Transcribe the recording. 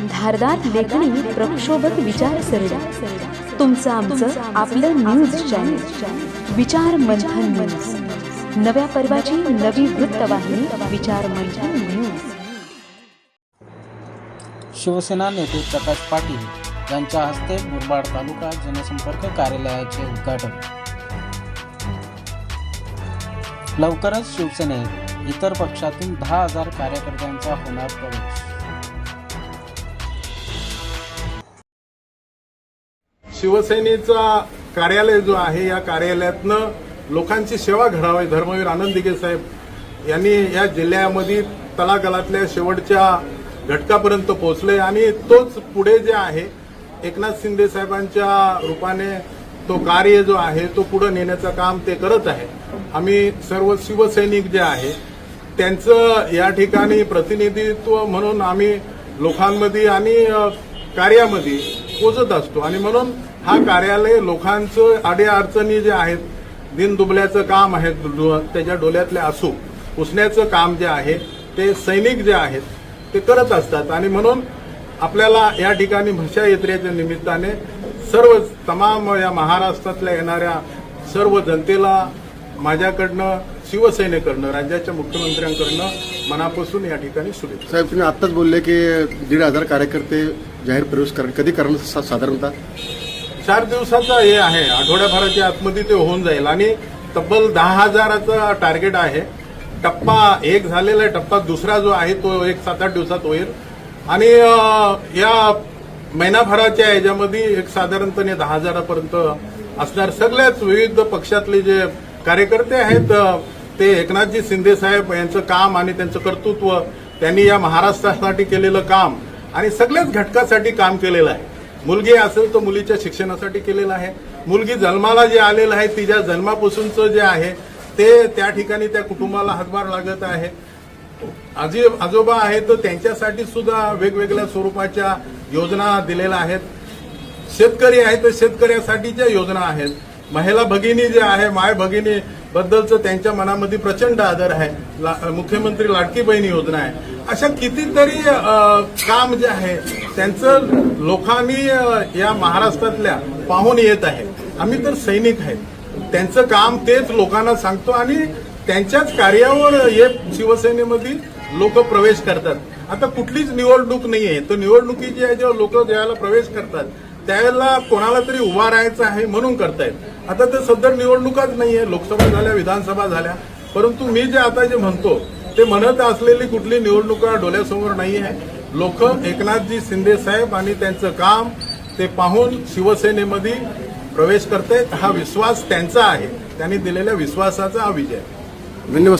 धारदार लेखणी प्रक्षोभक विचारसरणी. तुमचं आमचं आपलं न्यूज चॅनल विचार मंथन न्यूज नव्या पर्वाची नवी वृत्तवाहिनी विचार मंथन न्यूज शिवसेना नेते प्रकाश पाटील यांच्या हस्ते मुरबाड तालुका जनसंपर्क कार्यालयाचे उद्घाटन. लवकरच शिवसेनेत इतर पक्षातून दहा हजार कार्यकर्त्यांचा होणार प्रवेश. शिवसेनेचा कार्यालय जो आहे या कार्यालयातनं लोकांची सेवा घडावी धर्मवीर आनंद दिघे साहेब यांनी या जिल्ह्यामध्ये तलागलातल्या शेवटच्या घटकापर्यंत पोहोचले आणि तोच पुढे जे आहे एकनाथ शिंदे साहेबांच्या रूपाने तो कार्य जो आहे तो पुढे नेण्याचं काम ते करत आहे. आम्ही सर्व शिवसैनिक जे आहे त्यांचं या ठिकाणी प्रतिनिधित्व म्हणून आम्ही लोकांमध्ये आणि कार्यामध्ये पोचत असतो. आणि म्हणून हा कार्यालय लोकांचं अडीअडचणी जे आहेत दिनदुबल्याचं काम आहे त्याच्या डोल्यातले असू पुसण्याचं काम जे आहे ते सैनिक जे आहेत ते करत असतात. आणि म्हणून आपल्याला या ठिकाणी भाषा यात्रेच्या निमित्ताने सर्व तमाम या महाराष्ट्रातल्या येणाऱ्या सर्व जनतेला माझ्याकडनं शिवसेनेकडनं राज्याच्या मुख्यमंत्र्यांकडनं मनापासून या ठिकाणी शुभेच्छा. साहेब तुम्ही आत्ताच बोलले की दीड हजार कार्यकर्ते जाहीर प्रवेश कर कधी करणार सा- साधारणतः? चार दिवसाचा हे आहे. आठवड्याभराच्या आतमध्ये ते होऊन जाईल. आणि तब्बल दहा हजाराचा टार्गेट आहे. टप्पा एक झालेला आहे. टप्पा दुसरा जो आहे तो एक सात आठ दिवसात होईल. आणि या महिनाभराच्या याच्यामध्ये एक साधारणपणे दहा हजारापर्यंत असणार. सगळ्याच विविध पक्षातले जे कार्यकर्ते आहेत ते एकनाथजी शिंदे साहेब यांचं काम आणि त्यांचं कर्तृत्व त्यांनी या महाराष्ट्रासाठी केलेलं काम आणि सगळ्याच घटकासाठी काम केलेलं आहे. मुलगी असेल तर मुलीच्या शिक्षणासाठी केलेलं आहे. मुलगी जन्माला जे आलेलं आहे तिच्या जन्मापासूनचं जे आहे ते त्या ठिकाणी त्या कुटुंबाला हातभार लागत आहे. आजी आजोबा आहेत तर त्यांच्यासाठी सुद्धा वेगवेगळ्या स्वरूपाच्या योजना दिलेल्या आहेत. शेतकरी आहे तर शेतकऱ्यासाठीच्या योजना आहेत. महिला भगिनी जे आहे माय भगिनी बद्दलचं त्यांच्या मनामध्ये प्रचंड आदर आहे. ला- मुख्यमंत्री लाडकी बहिणी योजना आहे. अशा कितीतरी काम जे आहे त्यांचं लोकांनी या महाराष्ट्रातल्या पाहून येत आहे. आम्ही तर सैनिक आहेत. त्यांचं काम तेच लोकांना सांगतो आणि त्यांच्याच कार्यावर हे शिवसेनेमध्ये लोक प्रवेश करतात. आता कुठलीच निवडणूक नाहीये. तर निवडणुकीची आहे जेव्हा लोक ज्याला प्रवेश करतात त्याला कोणाला तरी उभा राहायचं आहे म्हणून करतायत. आता तर सध्या निवडणुकाच नाहीये लोकसभा झाल्या विधानसभा झाल्या. परंतु मी जे आता जे म्हणतो ते म्हणत असलेली कुठली निवडणुका डोळ्यासमोर नाही आहे लोक एकनाथजी शिंदे साहेब आणि त्यांचं काम ते पाहून शिवसेनेमध्ये प्रवेश करतायत. हा विश्वास त्यांचा आहे. त्यांनी दिलेल्या विश्वासाचा हा विजय धन्यवाद.